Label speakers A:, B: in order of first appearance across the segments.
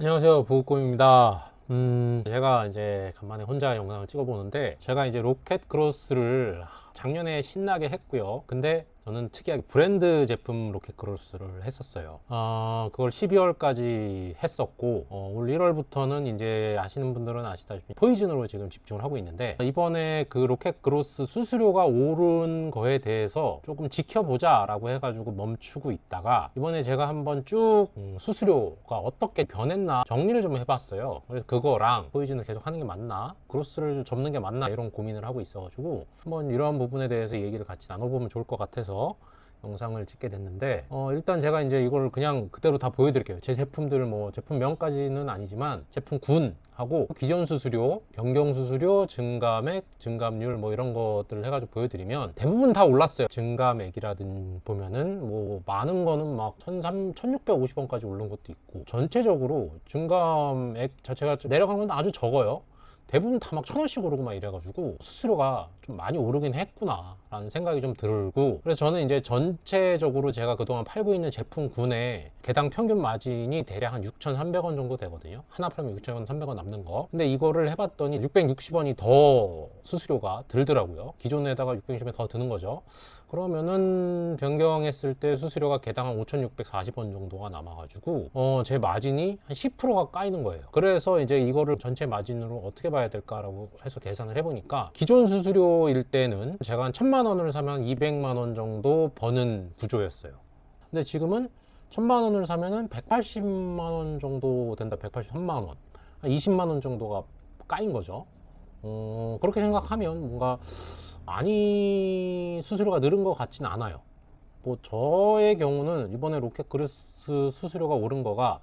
A: 안녕하세요. 부국곰입니다. 음 제가 이제 간만에 혼자 영상을 찍어 보는데 제가 이제 로켓 크로스를 작년에 신나게 했고요. 근데 저는 특이하게 브랜드 제품 로켓 크로스를 했었어요. 어, 그걸 12월까지 했었고 어, 올 1월부터는 이제 아시는 분들은 아시다시피 포이즌으로 지금 집중을 하고 있는데 이번에 그 로켓 크로스 수수료가 오른 거에 대해서 조금 지켜보자 라고 해가지고 멈추고 있다가 이번에 제가 한번 쭉 음, 수수료가 어떻게 변했나 정리를 좀 해봤어요. 그래서 그거랑 포이즌을 계속 하는 게 맞나? 크로스를 접는 게 맞나? 이런 고민을 하고 있어가지고 한번 이러한 부분에 대해서 얘기를 같이 나눠보면 좋을 것 같아서 영상을 찍게 됐는데 어, 일단 제가 이제 이걸 그냥 그대로 다 보여드릴게요 제 제품들 뭐 제품명까지는 아니지만 제품군 하고 기존 수수료, 변경 수수료, 증감액, 증감률 뭐 이런 것들을 해가지고 보여드리면 대부분 다 올랐어요. 증감액이라든 보면은 뭐 많은 거는 막 1,300, 1,650원까지 오른 것도 있고 전체적으로 증감액 자체가 내려간 건 아주 적어요. 대부분 다 막 천 원씩 오르고 막 이래가지고 수수료가 좀 많이 오르긴 했구나 라는 생각이 좀 들고 그래서 저는 이제 전체적으로 제가 그동안 팔고 있는 제품군의 개당 평균 마진이 대략 한 6,300원 정도 되거든요. 하나 팔면 6,300원 남는 거. 근데 이거를 해봤더니 660원이 더 수수료가 들더라고요 기존에다가 660원이 더 드는 거죠 그러면은 변경했을 때 수수료가 개당 한 5,640원 정도가 남아가지고 어, 제 마진이 한 10%가 까이는 거예요. 그래서 이제 이거를 전체 마진으로 어떻게 봐야 될까라고 해서 계산을 해보니까 기존 수수료일 때는 제가 한 1,000만 원을 사면 200만 원 정도 버는 구조였어요. 근데 지금은 1,000만 원을 사면은 180만 원 정도 된다. 183만 원. 한 20만 원 정도가 까인 거죠. 어, 그렇게 생각하면 뭔가 많이 수수료가 늘은 것 같지는 않아요. 뭐 저의 경우는 이번에 로켓 그루스 수수료가 오른 거가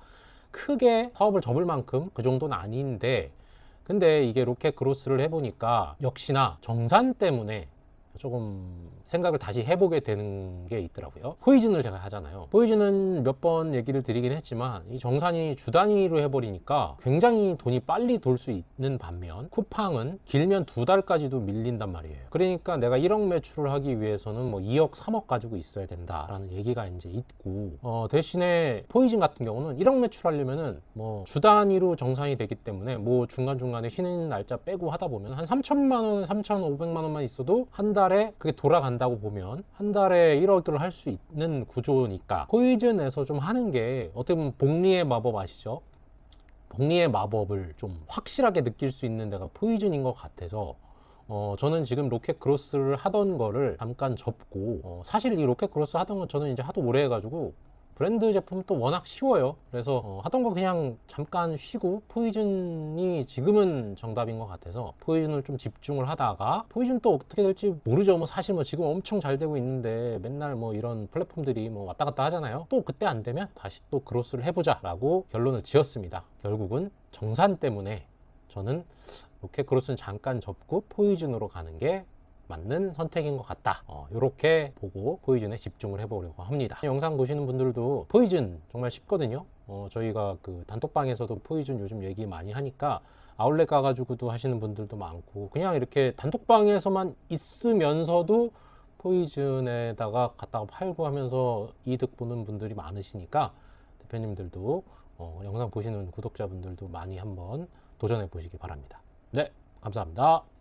A: 크게 사업을 접을 만큼 그 정도는 아닌데 근데 이게 로켓 그로스를 해보니까 역시나 정산 때문에 조금 생각을 다시 해보게 되는 게 있더라고요. 포이즌을 제가 하잖아요. 포이즌은 몇 번 얘기를 드리긴 했지만 이 정산이 주 단위로 해버리니까 굉장히 돈이 빨리 돌 수 있는 반면 쿠팡은 길면 두 달까지도 밀린단 말이에요. 그러니까 내가 1억 매출을 하기 위해서는 뭐 2억, 3억 가지고 있어야 된다라는 얘기가 이제 있고 어, 대신에 포이즌 같은 경우는 1억 매출하려면은 뭐 주 단위로 정산이 되기 때문에 뭐 중간중간에 쉬는 날짜 빼고 하다 보면 한 3천만 원, 3,500만 원만 있어도 한달 에 그게 돌아간다고 보면 한 달에 1억을 할 수 있는 구조니까 포이즌에서 좀 하는 게 어떻게 보면 복리의 마법 아시죠? 복리의 마법을 좀 확실하게 느낄 수 있는 데가 포이즌인 것 같아서 어, 저는 지금 로켓 크로스를 하던 거를 잠깐 접고 어, 사실 이 로켓 크로스 하던 건 저는 이제 하도 오래 해가지고 브랜드 제품 또 워낙 쉬워요. 그래서 어, 하던 거 그냥 잠깐 쉬고 포이즌이 지금은 정답인 것 같아서 포이즌을 좀 집중을 하다가 포이즌 또 어떻게 될지 모르죠. 뭐 사실 뭐 지금 엄청 잘 되고 있는데 맨날 뭐 이런 플랫폼들이 뭐 왔다 갔다 하잖아요. 또 그때 안 되면 다시 또 크로스를 해보자 라고 결론을 지었습니다. 결국은 정산 때문에 저는 로켓 크로스는 잠깐 접고 포이즌으로 가는 게 맞는 선택인 것 같다. 어, 이렇게 보고 포이즌에 집중을 해보려고 합니다. 영상 보시는 분들도 포이즌 정말 쉽거든요. 어, 저희가 그 단톡방에서도 포이즌 요즘 얘기 많이 하니까 아울렛 가가지고도 하시는 분들도 많고 그냥 이렇게 단톡방에서만 있으면서도 포이즌에다가 갖다가 팔고 하면서 이득 보는 분들이 많으시니까 대표님들도 어, 영상 보시는 구독자분들도 많이 한번 도전해 보시기 바랍니다. 네, 감사합니다.